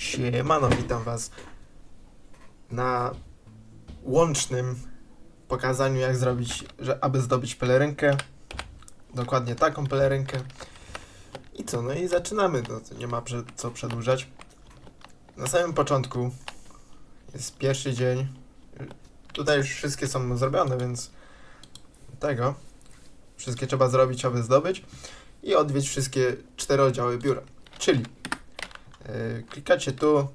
Siemano, witam was na łącznym pokazaniu jak zrobić, że aby zdobyć pelerynkę. Dokładnie taką pelerynkę. I co, no i zaczynamy, no nie ma prze- co przedłużać. Na samym początku jest pierwszy dzień. Tutaj już wszystkie są zrobione, więc tego. Wszystkie trzeba zrobić, aby zdobyć. I odwiedzić wszystkie cztery oddziały biura. Czyli klikacie tu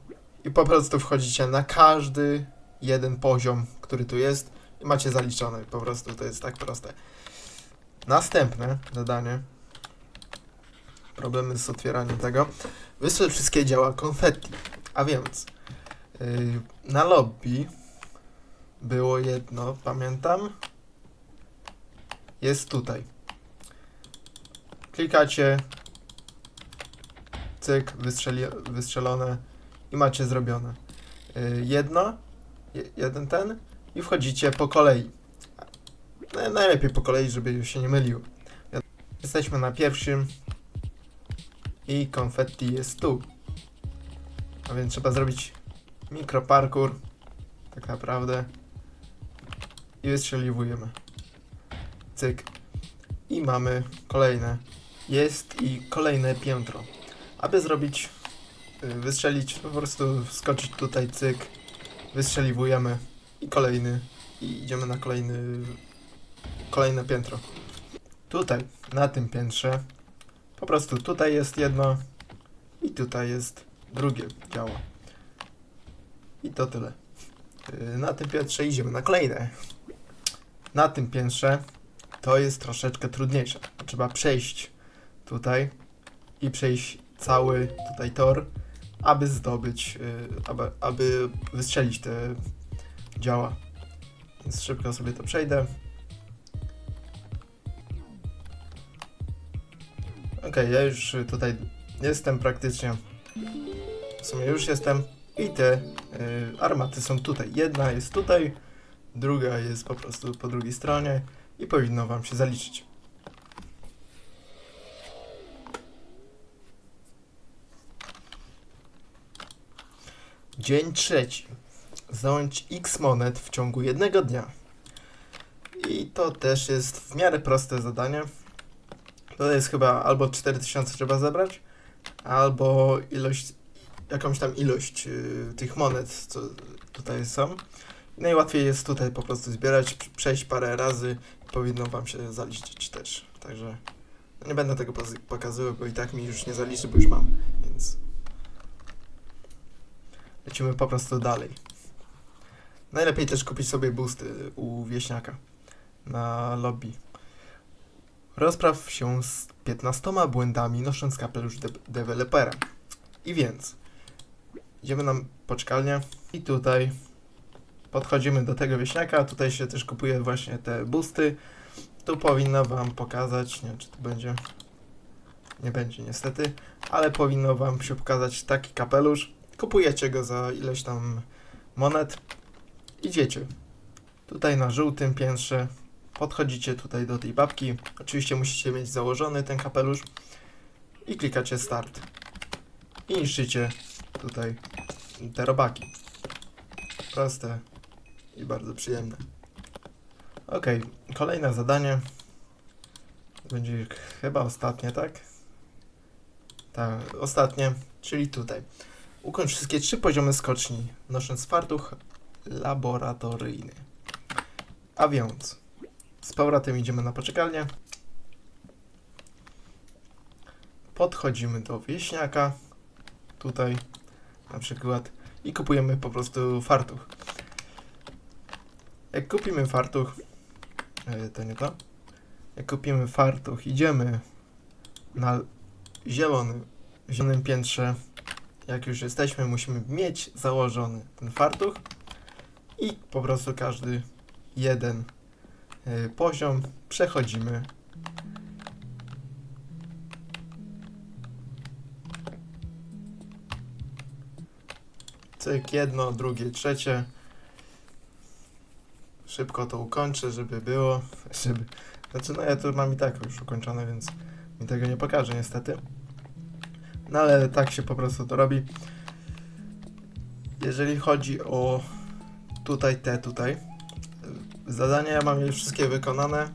i po prostu wchodzicie na każdy jeden poziom, który tu jest i macie zaliczone. Po prostu to jest tak proste. Następne zadanie. Problemy z otwieraniem tego. Wystrzel wszystkie działa konfetti. A więc yy, na lobby było jedno, pamiętam. Jest tutaj. Klikacie, cyk, wystrzeli, wystrzelone i macie zrobione. Y, jedno, je, jeden ten i wchodzicie po kolei. Najlepiej po kolei, żeby się nie myliło. Jesteśmy na pierwszym i konfetti jest tu. A więc trzeba zrobić mikroparkour, tak naprawdę. I wystrzeliwujemy. Cyk. I mamy kolejne. Jest i kolejne piętro. Aby zrobić, y, wystrzelić, po prostu wskoczyć tutaj, cyk, wystrzeliwujemy i kolejny, i idziemy na kolejny, kolejne piętro. Tutaj, na tym piętrze, po prostu tutaj jest jedno i tutaj jest drugie działa. I to tyle. Y, Na tym piętrze idziemy na kolejne. Na tym piętrze to jest troszeczkę trudniejsze. Trzeba przejść tutaj i przejść cały tutaj tor, aby zdobyć, y, aby, aby wystrzelić te działa. Więc szybko sobie to przejdę. Okej, ja już tutaj jestem praktycznie. W sumie już jestem. I te y, armaty są tutaj. Jedna jest tutaj, druga jest po prostu po drugiej stronie i powinno wam się zaliczyć. Dzień trzeci. Zdjąć x monet w ciągu jednego dnia. I to też jest w miarę proste zadanie. To jest chyba albo 4000 trzeba zebrać, albo ilość, jakąś tam ilość y, tych monet, co tutaj są. Najłatwiej jest tutaj po prostu zbierać, przejść parę razy powinno wam się zaliczyć też. Także nie będę tego pokazywał, bo i tak mi już nie zaliczy, bo już mam, więc lecimy po prostu dalej. Najlepiej też kupić sobie boosty u wieśniaka na lobby. Rozpraw się z 15 błędami nosząc kapelusz de dewelopera. I więc idziemy na poczekalnię i tutaj podchodzimy do tego wieśniaka. Tutaj się też kupuje właśnie te boosty. Tu powinno wam pokazać, nie wiem czy to będzie, nie będzie niestety, ale powinno wam się pokazać taki kapelusz. Kupujecie go za ileś tam monet. Idziecie. Tutaj na żółtym piętrze podchodzicie tutaj do tej babki. Oczywiście musicie mieć założony ten kapelusz i klikacie start. I niszczycie tutaj te robaki. Proste i bardzo przyjemne. Ok, kolejne zadanie. Będzie chyba ostatnie, tak? Tak, ostatnie, czyli tutaj. Ukończ wszystkie trzy poziomy skoczni, nosząc fartuch laboratoryjny. A więc z powrotem idziemy na poczekalnię. Podchodzimy do wieśniaka. Tutaj na przykład. I kupujemy po prostu fartuch. Jak kupimy fartuch. e, To nie to. Jak kupimy fartuch, idziemy na zielony, zielonym piętrze. Jak już jesteśmy, musimy mieć założony ten fartuch. I po prostu każdy jeden y, poziom przechodzimy. Cyk, jedno, drugie, trzecie. Szybko to ukończę, żeby było, żeby... Znaczy, no ja to mam i tak już ukończone, więc mi tego nie pokażę niestety. No ale tak się po prostu to robi. jeżeli chodzi o tutaj te tutaj, zadania ja mam już wszystkie wykonane,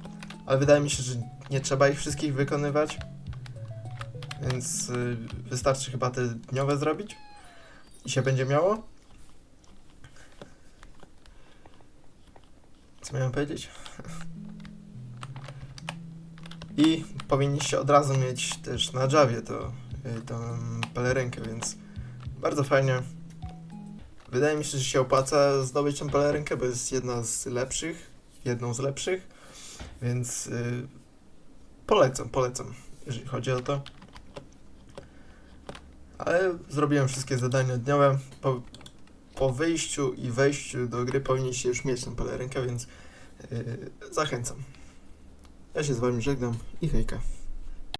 ale wydaje mi się, że nie trzeba ich wszystkich wykonywać, więc y, wystarczy chyba te dniowe zrobić i się będzie miało. Co miałem powiedzieć? I powinniście od razu mieć też na Javie to, tą pelerynkę, więc bardzo fajnie. Wydaje mi się, że się opłaca zdobyć tą pelerynkę, bo jest jedna z lepszych, jedną z lepszych, więc y, polecam, polecam, jeżeli chodzi o to. Ale zrobiłem wszystkie zadania dniowe. Po, po wyjściu i wejściu do gry powinniście już mieć tą pelerynkę, więc y, zachęcam. Ja się z wami żegnam i hejka.